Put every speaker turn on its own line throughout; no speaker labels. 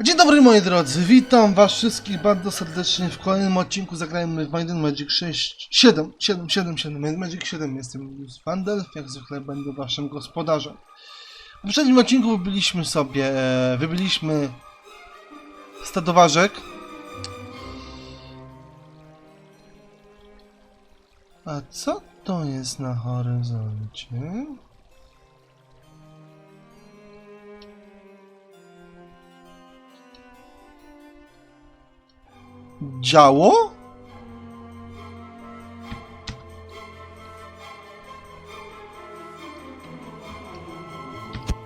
Dzień dobry moi drodzy, witam was wszystkich bardzo serdecznie w kolejnym odcinku zagrajmy w and Magic 6, 7, 7, 7, 7, Might and Magic 7, jestem Julius Vandel, jak zwykle będę waszym gospodarzem. W poprzednim odcinku wybiliśmy sobie, e, wybiliśmy stadoważek. A co to jest na horyzoncie? Działo?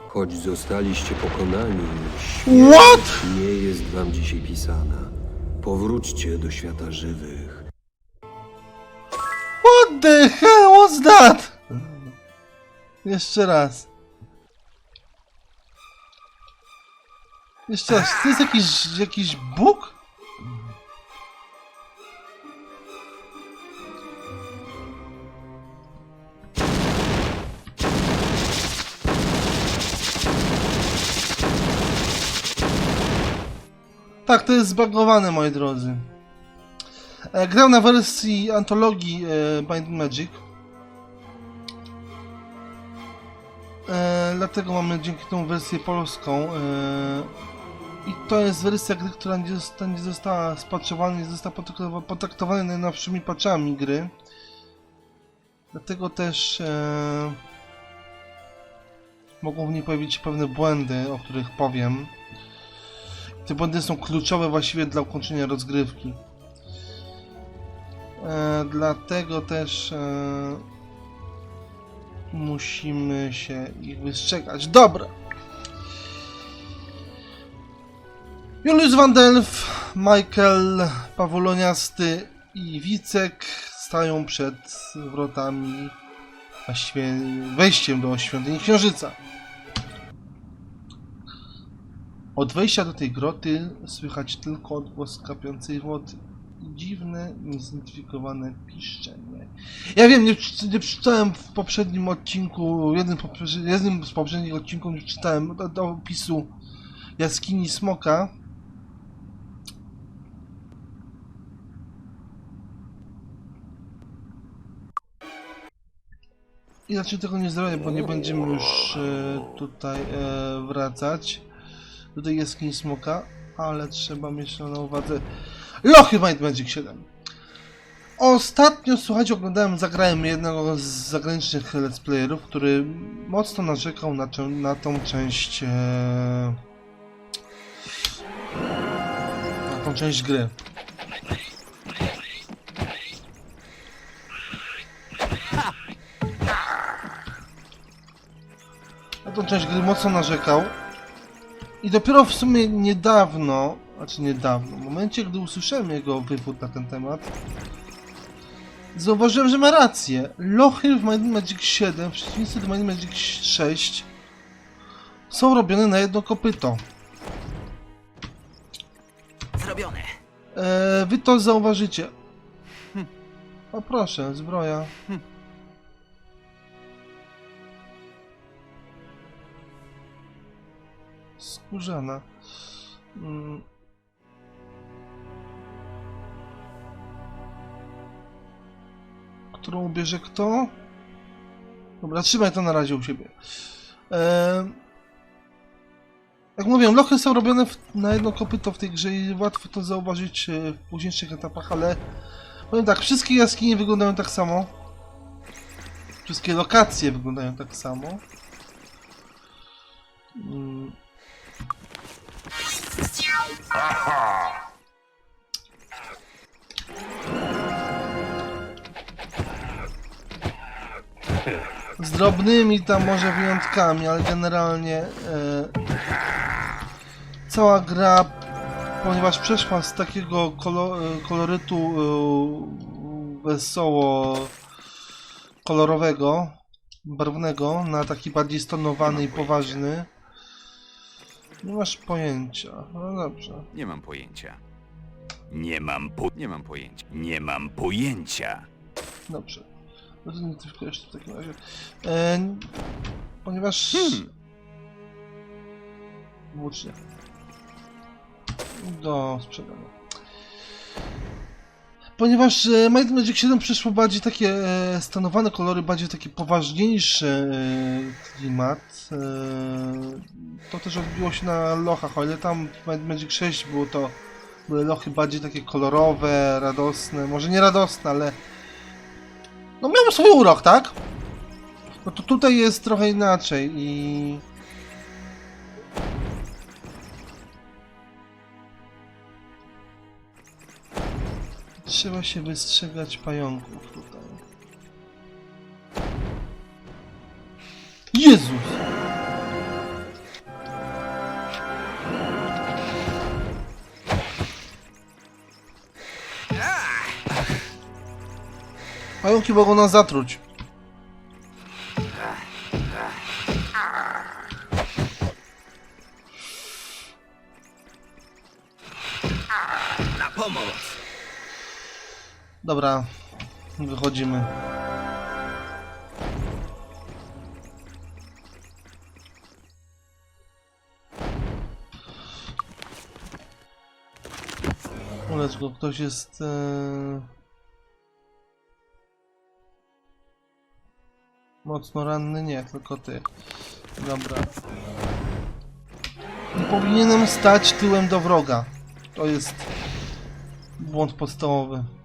Choć zostaliście pokonani,
What?
śmierć nie jest wam dzisiaj pisana. Powróćcie do świata żywych.
What the hell was that? Jeszcze raz. Jeszcze raz, to jest jakiś, jakiś bóg? Tak, to jest zbagowane, moi drodzy. E, Gram na wersji antologii e, and Magic. E, dlatego mamy dzięki temu wersję polską. E, I to jest wersja gry, która nie nie została spatchowana, nie została potraktowa- potraktowana najnowszymi patchami gry. Dlatego też e, mogą w niej pojawić się pewne błędy, o których powiem. Te błędy są kluczowe właściwie dla ukończenia rozgrywki. E, dlatego też e, musimy się ich wystrzegać. Dobra. Julius Van Delf, Michael Pawoloniasty i Wicek stają przed wrotami, właściwie wejściem do świątyni Księżyca. Od wejścia do tej groty słychać tylko odgłos kapiącej wody dziwne, niezidentyfikowane piszczenie. Ja wiem, nie, nie przeczytałem w poprzednim odcinku, jednym, jednym z poprzednich odcinków nie przeczytałem do, do opisu jaskini Smoka. Inaczej tego nie zrobię, bo nie będziemy już e, tutaj e, wracać do tej jaskini Smoka, ale trzeba mieć na uwadze Lochy Might Magic 7. Ostatnio, słuchajcie, oglądałem, zagrałem jednego z zagranicznych let's playerów, który mocno narzekał na, na tą część e, na tą część gry. Na tą część gry mocno narzekał. I dopiero w sumie niedawno, znaczy niedawno, w momencie, gdy usłyszałem jego wywód na ten temat, zauważyłem, że ma rację. Lochy w Might Magic 7, w przeciwieństwie do Might Magic 6, są robione na jedno kopyto.
Zrobione.
Eee, wy to zauważycie. O proszę, zbroja. Skórzana. Mm. Którą bierze kto? Dobra, trzymaj to na razie u siebie. Eee, jak mówię, lochy są robione w, na jedno kopyto w tej grze i łatwo to zauważyć e, w późniejszych etapach, ale powiem tak, wszystkie jaskinie wyglądają tak samo. Wszystkie lokacje wyglądają tak samo. Z drobnymi tam może wyjątkami, ale generalnie e, cała gra, ponieważ przeszła z takiego kolo, e, kolorytu e, wesoło kolorowego, barwnego, na taki bardziej stonowany i poważny. Nie masz pojęcia. No dobrze.
Nie mam pojęcia. Nie mam po... Nie mam pojęcia. Nie mam pojęcia.
Dobrze. Zidentyfikujesz to w takim razie. E, ponieważ...
Hmm.
Włócznie. do sprzedania. Ponieważ e, Might Magic 7 przyszło bardziej takie e, stanowane kolory, bardziej taki poważniejszy e, klimat, to też odbiło się na lochach, o ile tam w Might Magic 6 było to były lochy bardziej takie kolorowe, radosne, może nie radosne, ale no miały swój urok, tak? No to tutaj jest trochę inaczej i Trzeba się wystrzegać pająków tutaj. Jezus! Pająki mogą nas zatruć. Dobra, wychodzimy. Uleczko, ktoś jest... E... Mocno ranny? Nie, tylko ty. Dobra. Nie powinienem stać tyłem do wroga. To jest błąd podstawowy.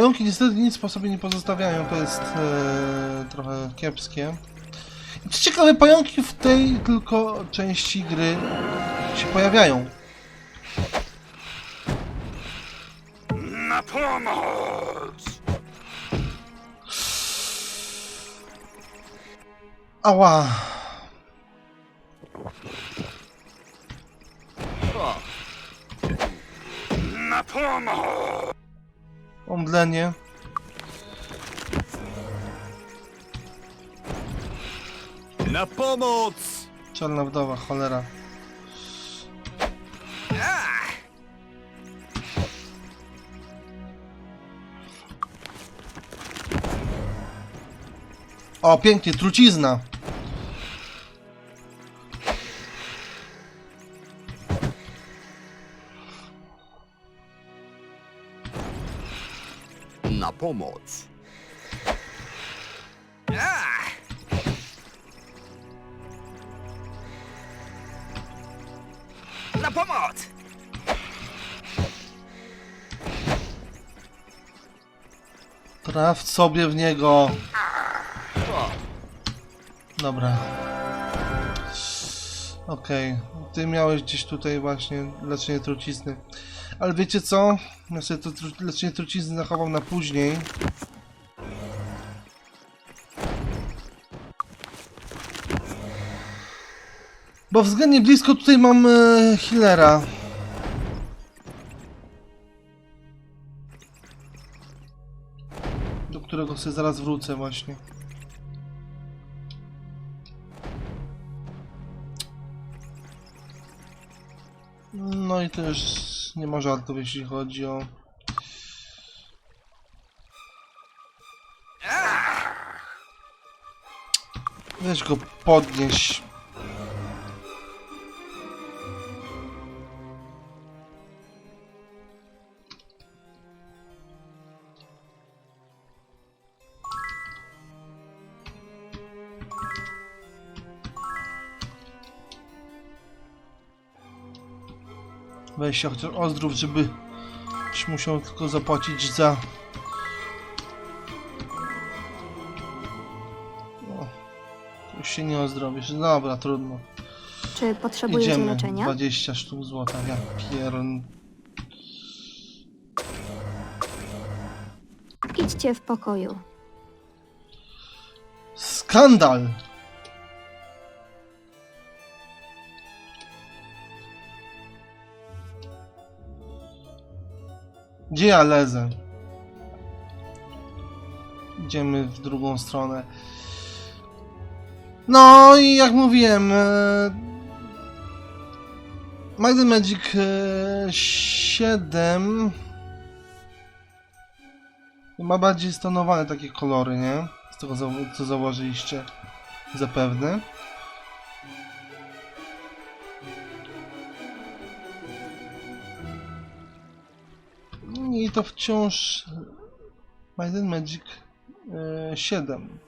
Pająki niestety nic po sobie nie pozostawiają, to jest e, trochę kiepskie. I co ciekawe, pająki w tej tylko części gry się pojawiają.
na pomoc!
Ała!
Na pomoc!
Omdlenie.
Na pomoc!
Czarna wdowa, cholera. O, pięknie, trucizna.
Na pomoc! Na pomoc!
Traf sobie w niego. Dobra. Okej, ty miałeś gdzieś tutaj właśnie leczenie trucizny. Ale wiecie co? Ja sobie to leczenie trucizny zachowam na później. Bo względnie blisko tutaj mam e, healera. Do którego sobie zaraz wrócę właśnie. No i już nie ma żartów, jeśli chodzi o... Weź go podnieś. Weź się chociaż ozdrów, żeby już musiał tylko zapłacić za... O, już się nie ozdrowisz. Dobra, trudno.
Czy potrzebujecie
Idziemy.
leczenia?
20 sztuk złota. Ja piern...
Idźcie w pokoju.
Skandal! Gdzie ja lezę? Idziemy w drugą stronę. No i jak mówiłem, e, and Magic e, 7 Ma bardziej stonowane takie kolory, nie? Z tego co zauważyliście. Zapewne. To wciąż Might and Magic e, 7.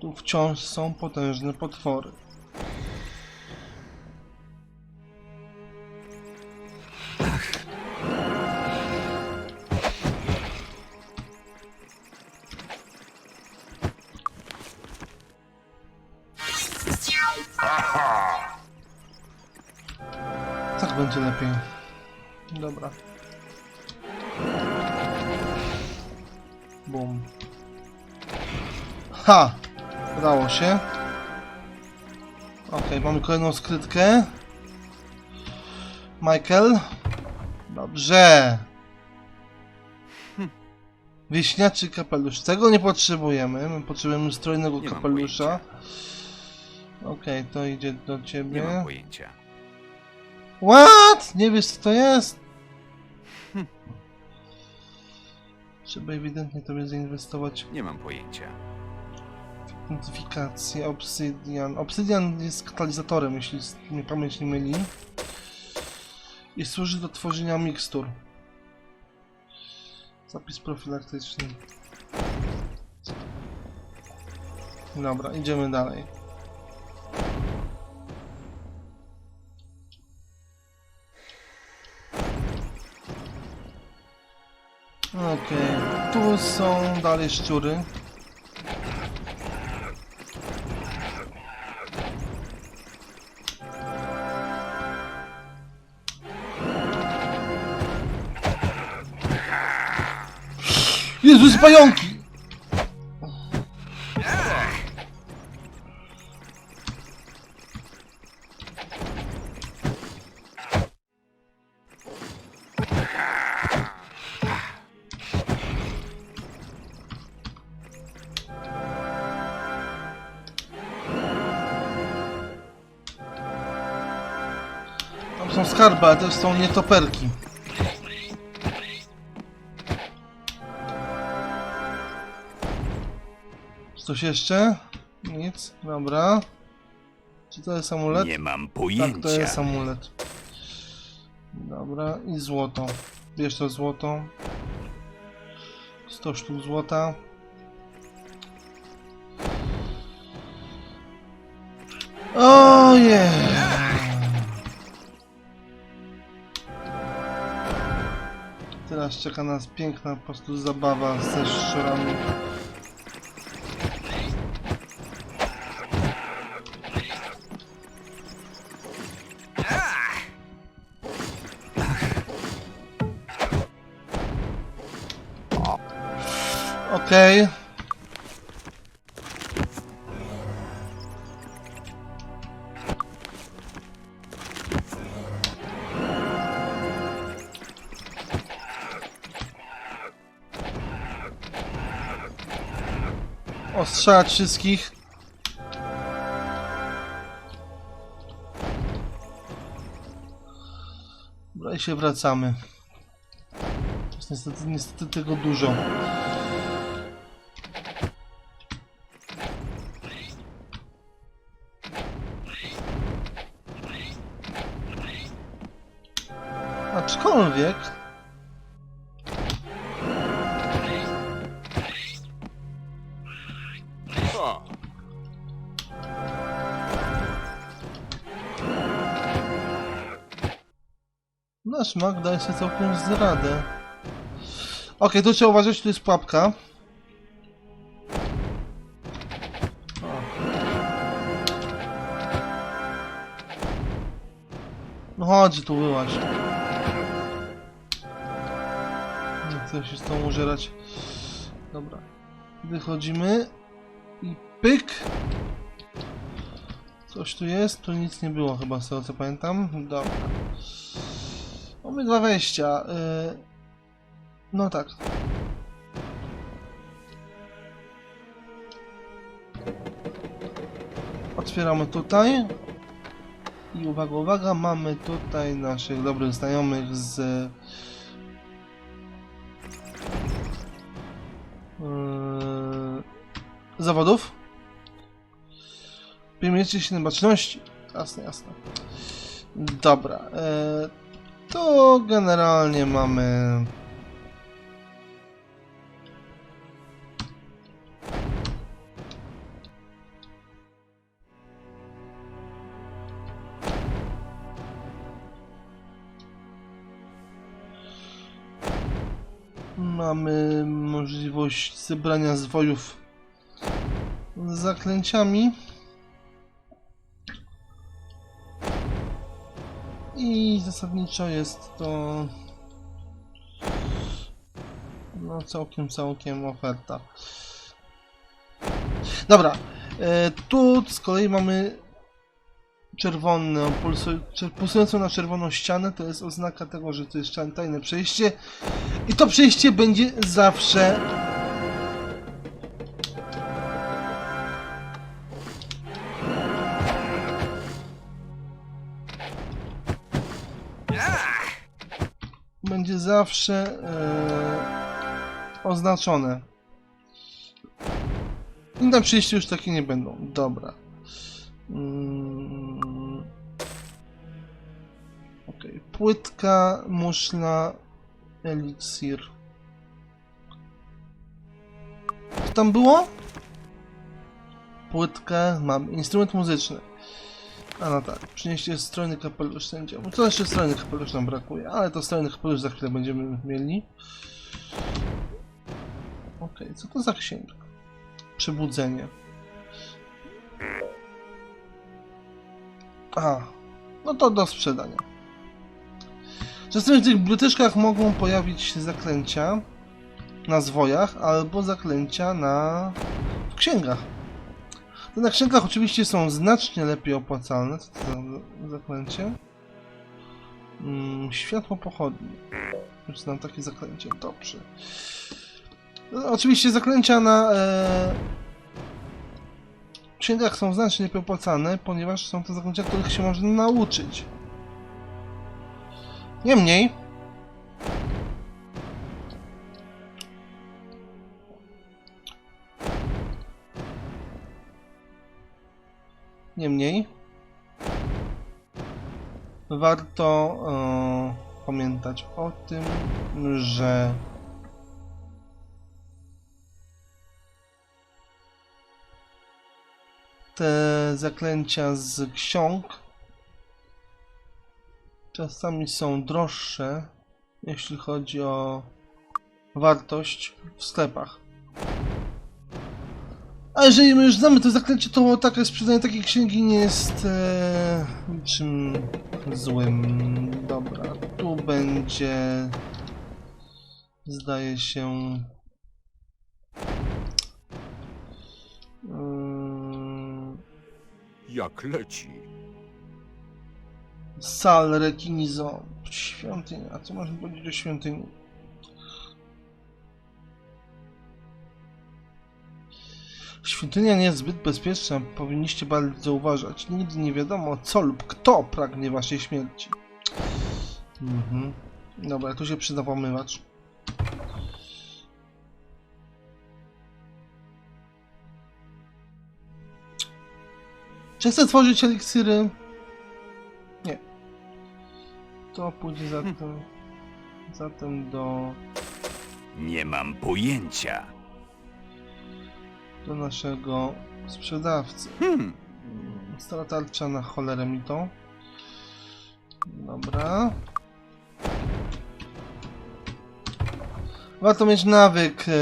Tu wciąż są potężne potwory. Będzie lepiej. Dobra. Bum. Ha! Udało się. Ok, mamy kolejną skrytkę. Michael. Dobrze. Wieśniaczy kapelusz. Tego nie potrzebujemy. My potrzebujemy strojnego
Nie
kapelusza. Okej, to idzie do
Nie
ciebie.
mam pojęcia.
What? Nie wiesz co to jest? Trzeba ewidentnie tobie zainwestować
Nie mam pojęcia.
w Obsydian. Obsydian jest katalizatorem, jeśli s- mnie pamięć nie myli. I służy do tworzenia mikstur. Zapis profilaktyczny. Dobra, idziemy dalej. Okej, tu są dalej szczury. Jezus, pająki! Skarby, ale też są nietoperki. Coś jeszcze? Nic, dobra. Czy to jest amulet?
Nie mam
Tak,
pojęcia.
to jest amulet. Dobra, i złoto. Bierz to złoto. 100 sztuk złota. Ojej! Teraz czeka nas piękna po prostu zabawa ze szczurami. Okej. Ostrzelać wszystkich. Dobra, i się wracamy. Jest niestety, niestety tego dużo. Aczkolwiek... Mag daje sobie całkiem zradę. Okej, tu trzeba uważać, tu jest pułapka. No chodź tu wyłaź. Nie chcę się z tą użerać. Dobra. Wychodzimy. I pyk. Coś tu jest? Tu nic nie było chyba z tego co pamiętam. Dobra. Mamy dwa wejścia. y, No tak. Otwieramy tutaj. I uwaga, uwaga, mamy tutaj naszych dobrych znajomych z yy, zawodów. Przyjmujecie się na baczności. Jasne, jasne. Dobra. E, to generalnie mamy. Mamy możliwość zebrania zwojów zaklęciami. I zasadniczo jest to no całkiem, całkiem oferta. Dobra, e, tu z kolei mamy czerwone, pulsu, czer- pulsującą na czerwoną ścianę, to jest oznaka tego, że to jest tajne przejście i to przejście będzie zawsze zawsze e, oznaczone. Inne przejście już takie nie będą. Dobra. Mm. Okej. Płytka, muszla, eliksir. Co tam było? Płytkę, mam. Instrument muzyczny. A no tak, przynieście strojny kapelusz sędzia. Bo to jeszcze strojny kapelusz nam brakuje, ale to strojny kapelusz za chwilę będziemy mieli. Okej, co to za księga? Przebudzenie. A, no to do sprzedania. Czasem w tych biblioteczkach mogą pojawić się zaklęcia na zwojach albo zaklęcia na w księgach. Te na księgach oczywiście są znacznie lepiej opłacalne. Co to za zaklęcie? Mm, światło pochodni. Znam takie zaklęcie. Dobrze. No, oczywiście zaklęcia na e, księgach są znacznie lepiej opłacane, ponieważ są to zaklęcia, których się można nauczyć. Niemniej, Niemniej warto e, pamiętać o tym, że te zaklęcia z ksiąg czasami są droższe, jeśli chodzi o wartość w sklepach. A jeżeli my już znamy to zaklęcie, to takie sprzedanie takiej księgi nie jest e, niczym złym. Dobra, tu będzie zdaje się mm,
Jak leci?
sal rekinizo świątynia. Co można powiedzieć o świątyni? Świątynia nie jest zbyt bezpieczna, powinniście bardzo uważać. Nigdy nie wiadomo co lub kto pragnie waszej śmierci. Mhm. Dobra, tu się przyda pomywacz. Czy chcę tworzyć eliksiry? Nie. To pójdzie zatem, zatem do,
Nie mam pojęcia.
Do naszego sprzedawcy.
Hmm.
Stara tarcza na cholerę mi to. Dobra. Warto mieć nawyk. e,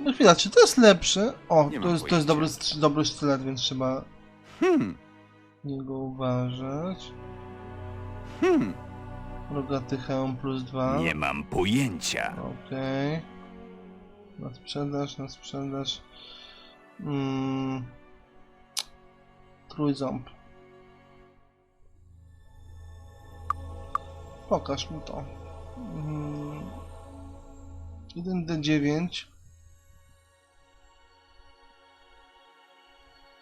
No chwila, czy to jest lepsze? O, to jest, to jest dobry, dobry sztylet, więc trzeba
Hmm.
niego uważać.
Hmm.
Rogaty hełm plus dwa.
Nie mam pojęcia.
Okej. Na sprzedaż, na sprzedaż. Mm. Trójząb. Pokaż mi to. Mm. 1D9.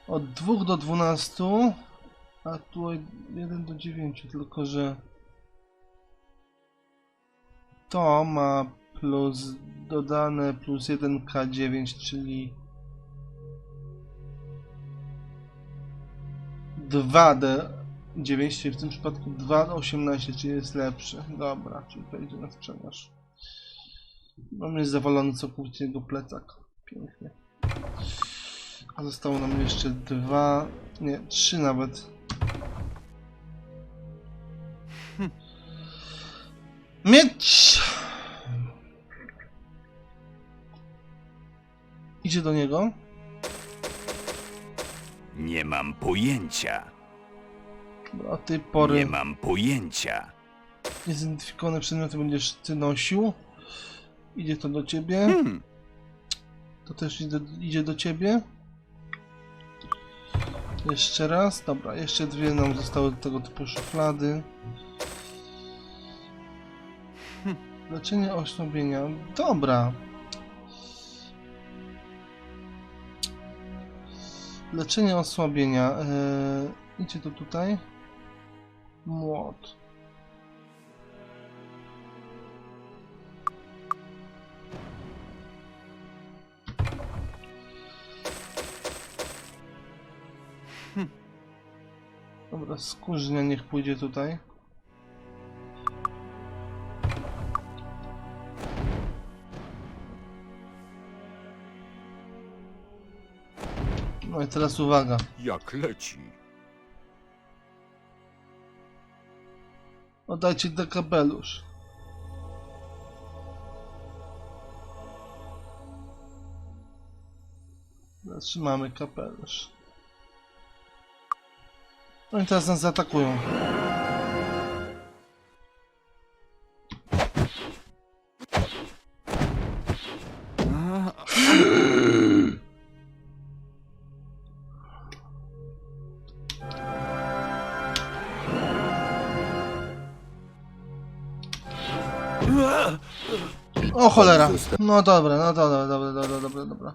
Od 2 do 12, a tu 1 do 9, tylko że to ma plus dodane plus 1k9, czyli 2d9, czyli w tym przypadku 2d18, czyli jest lepszy. Dobra, czyli to idzie na sprzedaż. Mam jest zawalony całkowicie jego plecak. Pięknie. A zostało nam jeszcze dwa, nie, trzy nawet. Mieć! Idzie do niego.
Nie mam pojęcia.
Od tej pory
Nie mam pojęcia.
niezidentyfikowane przedmioty będziesz ty nosił. Idzie to do ciebie.
Hmm.
To też idzie, idzie do ciebie. Jeszcze raz. Dobra, jeszcze dwie nam zostały do tego typu szuflady. Leczenie osłabienia. Dobra. Leczenie osłabienia. Eee, idzie to tutaj. Młot. Dobra, skórznia niech pójdzie tutaj. I teraz uwaga.
Jak leci?
Oddajcie do kapelusz. Zatrzymamy kapelusz. No i teraz nas zaatakują. No dobra, no dobra, dobra, dobra, dobra, dobra.